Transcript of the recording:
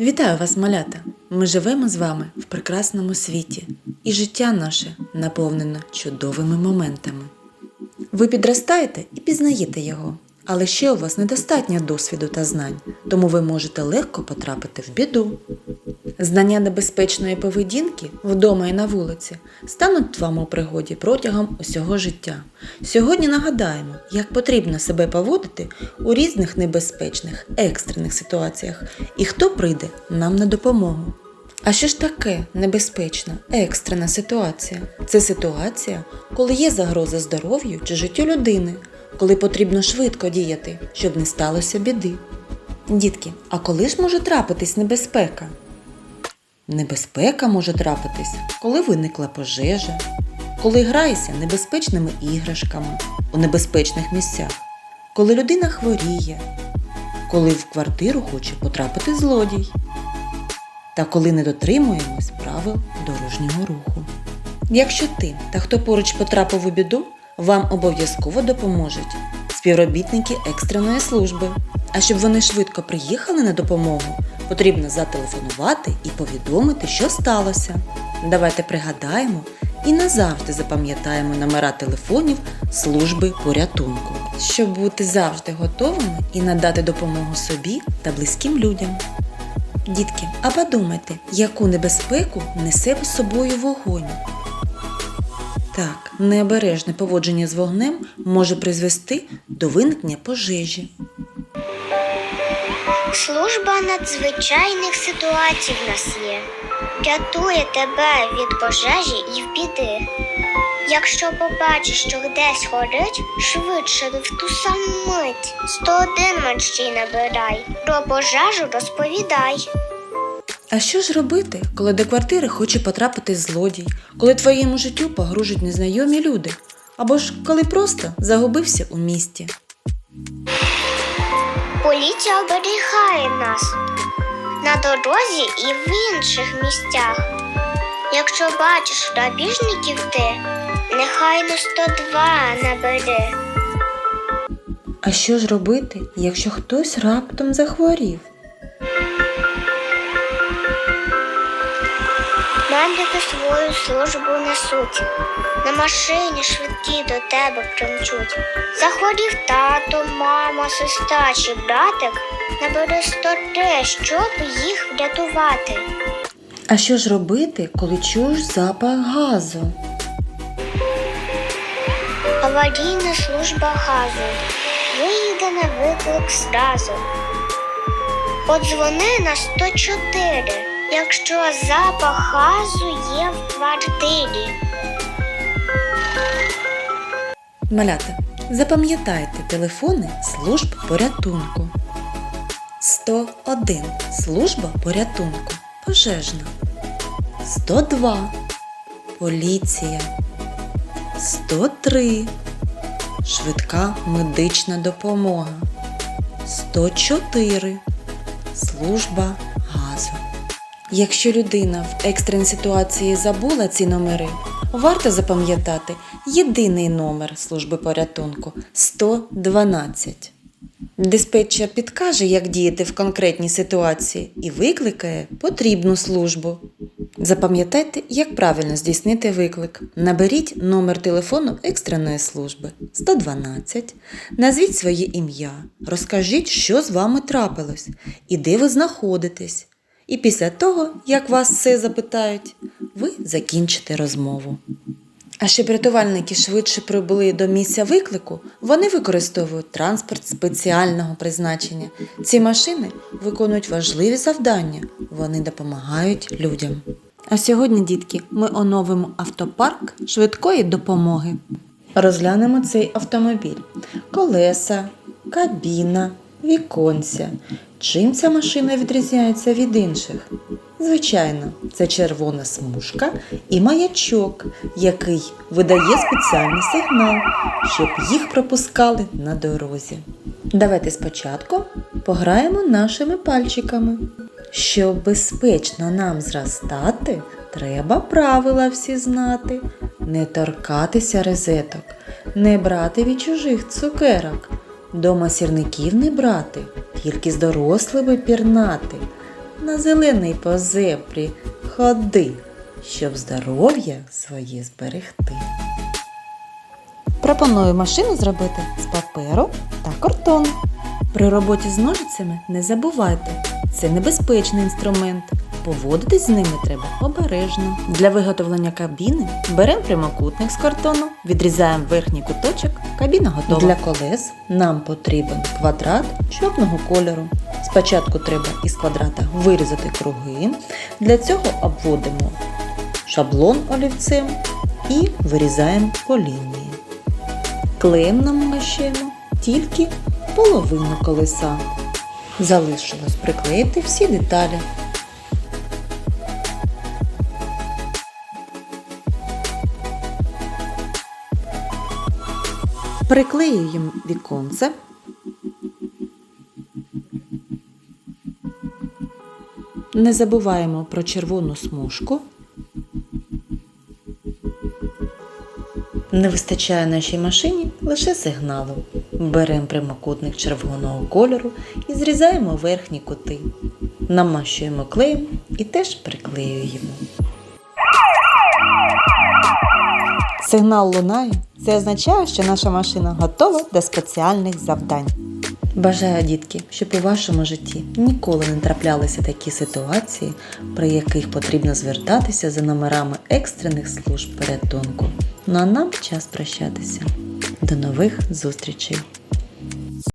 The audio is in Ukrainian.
Вітаю вас, малята! Ми живемо з вами в прекрасному світі, і життя наше наповнено чудовими моментами. Ви підростаєте і пізнаєте його, але ще у вас недостатньо досвіду та знань, тому ви можете легко потрапити в біду. Знання небезпечної поведінки вдома і на вулиці стануть вам у пригоді протягом усього життя. Сьогодні нагадаємо, як потрібно себе поводити у різних небезпечних екстрених ситуаціях і хто прийде нам на допомогу. А що ж таке небезпечна екстрена ситуація? Це ситуація, коли є загроза здоров'ю чи життю людини, коли потрібно швидко діяти, щоб не сталося біди. Дітки, а коли ж може трапитись небезпека? Небезпека може трапитись, коли виникла пожежа, коли граєшся небезпечними іграшками у небезпечних місцях, коли людина хворіє, коли в квартиру хоче потрапити злодій, та коли не дотримуємось правил дорожнього руху. Якщо ти та хто поруч потрапив у біду, вам обов'язково допоможуть співробітники екстреної служби. А щоб вони швидко приїхали на допомогу, потрібно зателефонувати і повідомити, що сталося. Давайте пригадаємо і назавжди запам'ятаємо номера телефонів служби порятунку, щоб бути завжди готовими і надати допомогу собі та близьким людям. Дітки, а подумайте, яку небезпеку несе з собою вогонь. Так, необережне поводження з вогнем може призвести до виникнення пожежі. Служба надзвичайних ситуацій в нас є. Рятує тебе від пожежі і в біди. Якщо побачиш, що десь горить, швидше в ту саму мить 101 мерщій набирай, про пожежу розповідай. А що ж робити, коли до квартири хоче потрапити злодій, коли твоєму життю погрожують незнайомі люди, або ж коли просто загубився у місті? Поліція оберігає нас на дорозі і в інших місцях. Якщо бачиш грабіжників ти, нехай на 102 набери. А що ж робити, якщо хтось раптом захворів? Медики свою службу несуть, на машині швидкі до тебе примчуть. Захворів тато, мама, сестра чи братик, набери 103, щоб їх врятувати. А що ж робити, коли чуєш запах газу? Аварійна служба газу виїде на виклик зразу. Подзвони на 104, якщо запах газу є в квартирі. Малята, запам'ятайте телефони служб порятунку. 101 служба порятунку. Пожежна. 102 поліція. 103 швидка медична допомога. 104 служба газу. Якщо людина в екстреній ситуації забула ці номери, варто запам'ятати єдиний номер служби порятунку 112. Диспетчер підкаже, як діяти в конкретній ситуації і викликає потрібну службу. Запам'ятайте, як правильно здійснити виклик. Наберіть номер телефону екстреної служби 112, назвіть своє ім'я, розкажіть, що з вами трапилось і де ви знаходитесь. І після того, як вас все запитають, ви закінчите розмову. А щоб рятувальники швидше прибули до місця виклику, вони використовують транспорт спеціального призначення. Ці машини виконують важливі завдання, вони допомагають людям. А сьогодні, дітки, ми оновимо автопарк швидкої допомоги. Розглянемо цей автомобіль: колеса, кабіна, віконця. Чим ця машина відрізняється від інших? Звичайно, це червона смужка і маячок, який видає спеціальний сигнал, щоб їх пропускали на дорозі. Давайте спочатку пограємо нашими пальчиками. Щоб безпечно нам зростати, треба правила всі знати, не торкатися розеток, не брати від чужих цукерок, дома сірників не брати, тільки з дорослими пірнати. на зелений по зебрі ходи, щоб здоров'я своє зберегти. Пропоную машину зробити з паперу та картону. При роботі з ножицями не забувайте, це небезпечний інструмент. Поводитись з ними треба обережно. Для виготовлення кабіни беремо прямокутник з картону, відрізаємо верхній куточок, кабіна готова. Для колес нам потрібен квадрат чорного кольору. Спочатку треба із квадрата вирізати круги. Для цього обводимо шаблон олівцем і вирізаємо по лінії. Клеєм намащуємо тільки половину колеса. Залишилось приклеїти всі деталі. Приклеюємо віконце. Не забуваємо про червону смужку. Не вистачає нашій машині лише сигналу. Беремо прямокутник червоного кольору і зрізаємо верхні кути. Намащуємо клеєм і теж приклеюємо. Сигнал лунає. Це означає, що наша машина готова до спеціальних завдань. Бажаю, дітки, щоб у вашому житті ніколи не траплялися такі ситуації, при яких потрібно звертатися за номерами екстрених служб порятунку. Ну а нам час прощатися. До нових зустрічей!